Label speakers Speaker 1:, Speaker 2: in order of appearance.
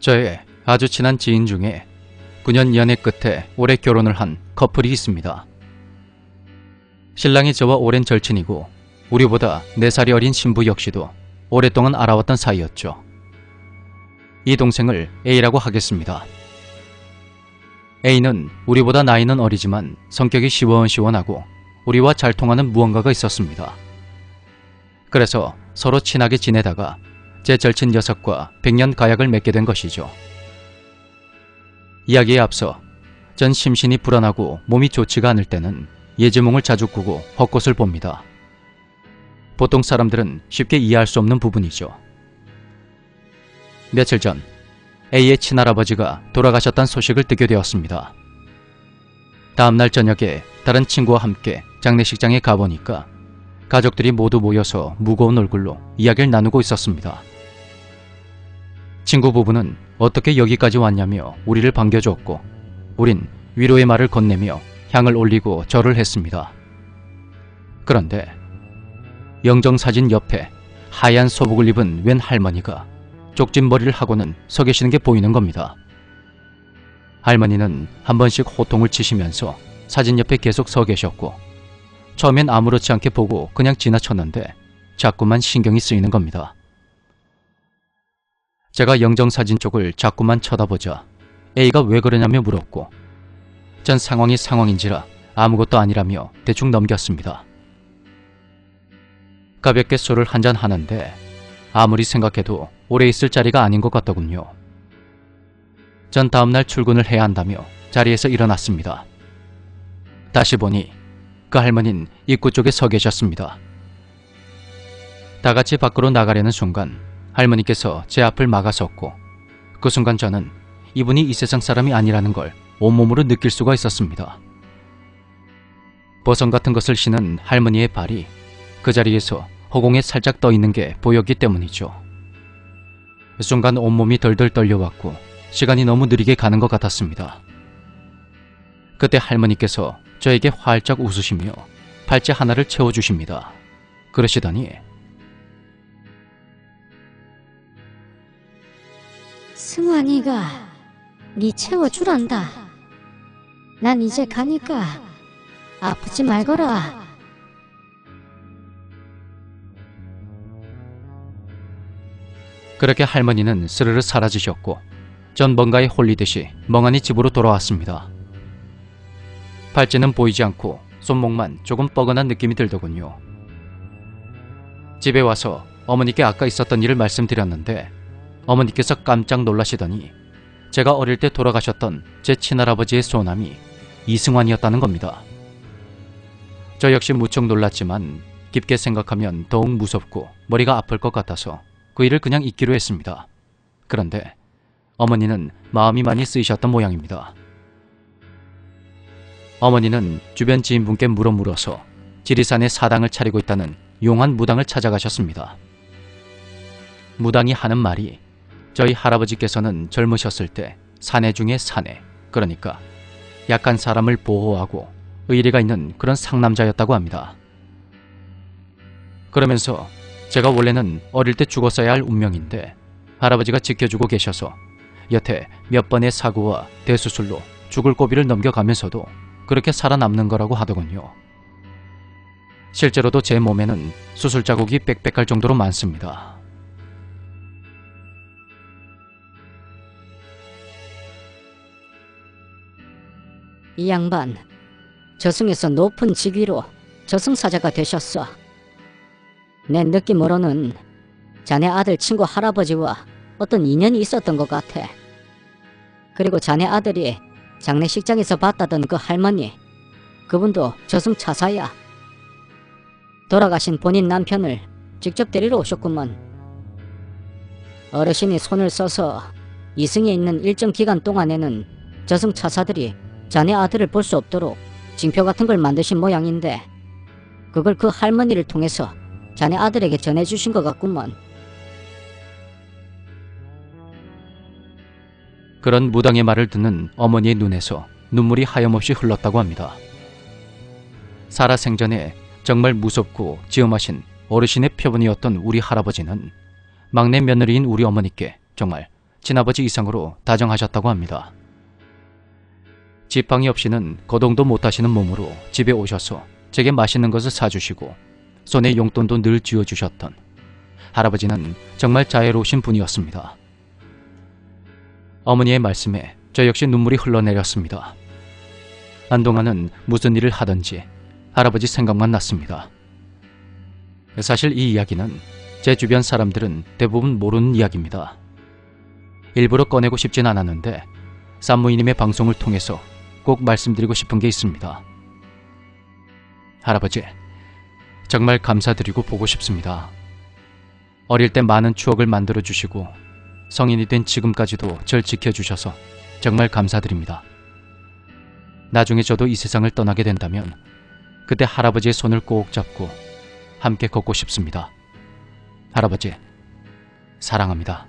Speaker 1: 저의 아주 친한 지인 중에 9년 연애 끝에 올해 결혼을 한 커플이 있습니다. 신랑이 저와 오랜 절친이고 우리보다 4살이 어린 신부 역시도 오랫동안 알아왔던 사이였죠. 이 동생을 A라고 하겠습니다. A는 우리보다 나이는 어리지만 성격이 시원시원하고 우리와 잘 통하는 무언가가 있었습니다. 그래서 서로 친하게 지내다가 제 절친 녀석과 백년 가약을 맺게 된 것이죠. 이야기에 앞서 전 심신이 불안하고 몸이 좋지가 않을 때는 예지몽을 자주 꾸고 헛것을 봅니다. 보통 사람들은 쉽게 이해할 수 없는 부분이죠. 며칠 전 A의 친할아버지가 돌아가셨다는 소식을 듣게 되었습니다. 다음날 저녁에 다른 친구와 함께 장례식장에 가보니까 가족들이 모두 모여서 무거운 얼굴로 이야기를 나누고 있었습니다. 친구 부부는 어떻게 여기까지 왔냐며 우리를 반겨주었고 우린 위로의 말을 건네며 향을 올리고 절을 했습니다. 그런데 영정사진 옆에 하얀 소복을 입은 웬 할머니가 쪽진 머리를 하고는 서 계시는 게 보이는 겁니다. 할머니는 한 번씩 호통을 치시면서 사진 옆에 계속 서 계셨고 처음엔 아무렇지 않게 보고 그냥 지나쳤는데 자꾸만 신경이 쓰이는 겁니다. 제가 영정사진 쪽을 자꾸만 쳐다보자 A가 왜 그러냐며 물었고 전 상황이 상황인지라 아무것도 아니라며 대충 넘겼습니다. 가볍게 술을 한잔 하는데 아무리 생각해도 오래 있을 자리가 아닌 것 같더군요. 전 다음날 출근을 해야 한다며 자리에서 일어났습니다. 다시 보니 그 할머니는 입구 쪽에 서 계셨습니다. 다 같이 밖으로 나가려는 순간 할머니께서 제 앞을 막아섰고 그 순간 저는 이분이 이 세상 사람이 아니라는 걸 온몸으로 느낄 수가 있었습니다. 버선 같은 것을 신은 할머니의 발이 그 자리에서 허공에 살짝 떠 있는 게 보였기 때문이죠. 순간 온몸이 덜덜 떨려왔고 시간이 너무 느리게 가는 것 같았습니다. 그때 할머니께서 저에게 활짝 웃으시며 팔찌 하나를 채워주십니다. 그러시더니
Speaker 2: 승환이가 니 채워주란다. 난 이제 가니까 아프지 말거라.
Speaker 1: 그렇게 할머니는 스르르 사라지셨고 전 뭔가에 홀리듯이 멍하니 집으로 돌아왔습니다. 팔찌는 보이지 않고 손목만 조금 뻐근한 느낌이 들더군요. 집에 와서 어머니께 아까 있었던 일을 말씀드렸는데 어머니께서 깜짝 놀라시더니 제가 어릴 때 돌아가셨던 제 친할아버지의 소남이 이승환이었다는 겁니다. 저 역시 무척 놀랐지만 깊게 생각하면 더욱 무섭고 머리가 아플 것 같아서 그 일을 그냥 잊기로 했습니다. 그런데 어머니는 마음이 많이 쓰이셨던 모양입니다. 어머니는 주변 지인분께 물어 물어서 지리산에 사당을 차리고 있다는 용한 무당을 찾아가셨습니다. 무당이 하는 말이 저희 할아버지께서는 젊으셨을 때 사내 중에 사내, 그러니까 약한 사람을 보호하고 의리가 있는 그런 상남자였다고 합니다. 그러면서 제가 원래는 어릴 때 죽었어야 할 운명인데 할아버지가 지켜주고 계셔서 여태 몇 번의 사고와 대수술로 죽을 고비를 넘겨가면서도 그렇게 살아남는 거라고 하더군요. 실제로도 제 몸에는 수술 자국이 빽빽할 정도로 많습니다.
Speaker 2: 이 양반 저승에서 높은 직위로 저승사자가 되셨어. 내 느낌으로는 자네 아들 친구 할아버지와 어떤 인연이 있었던 것 같아. 그리고 자네 아들이 장례식장에서 봤다던 그 할머니, 그분도 저승차사야. 돌아가신 본인 남편을 직접 데리러 오셨구먼. 어르신이 손을 써서 이승에 있는 일정 기간 동안에는 저승차사들이 자네 아들을 볼 수 없도록 징표 같은 걸 만드신 모양인데 그걸 그 할머니를 통해서 자네 아들에게 전해주신 것 같구먼.
Speaker 1: 그런 무당의 말을 듣는 어머니의 눈에서 눈물이 하염없이 흘렀다고 합니다. 살아 생전에 정말 무섭고 지엄하신 어르신의 표본이었던 우리 할아버지는 막내 며느리인 우리 어머니께 정말 친아버지 이상으로 다정하셨다고 합니다. 지팡이 없이는 거동도 못하시는 몸으로 집에 오셔서 제게 맛있는 것을 사주시고 손에 용돈도 늘 쥐어주셨던 할아버지는 정말 자애로우신 분이었습니다. 어머니의 말씀에 저 역시 눈물이 흘러내렸습니다. 한동안은 무슨 일을 하든지 할아버지 생각만 났습니다. 사실 이 이야기는 제 주변 사람들은 대부분 모르는 이야기입니다. 일부러 꺼내고 싶진 않았는데 산무이님의 방송을 통해서 꼭 말씀드리고 싶은 게 있습니다. 할아버지, 정말 감사드리고 보고 싶습니다. 어릴 때 많은 추억을 만들어 주시고 성인이 된 지금까지도 절 지켜주셔서 정말 감사드립니다. 나중에 저도 이 세상을 떠나게 된다면 그때 할아버지의 손을 꼭 잡고 함께 걷고 싶습니다. 할아버지, 사랑합니다.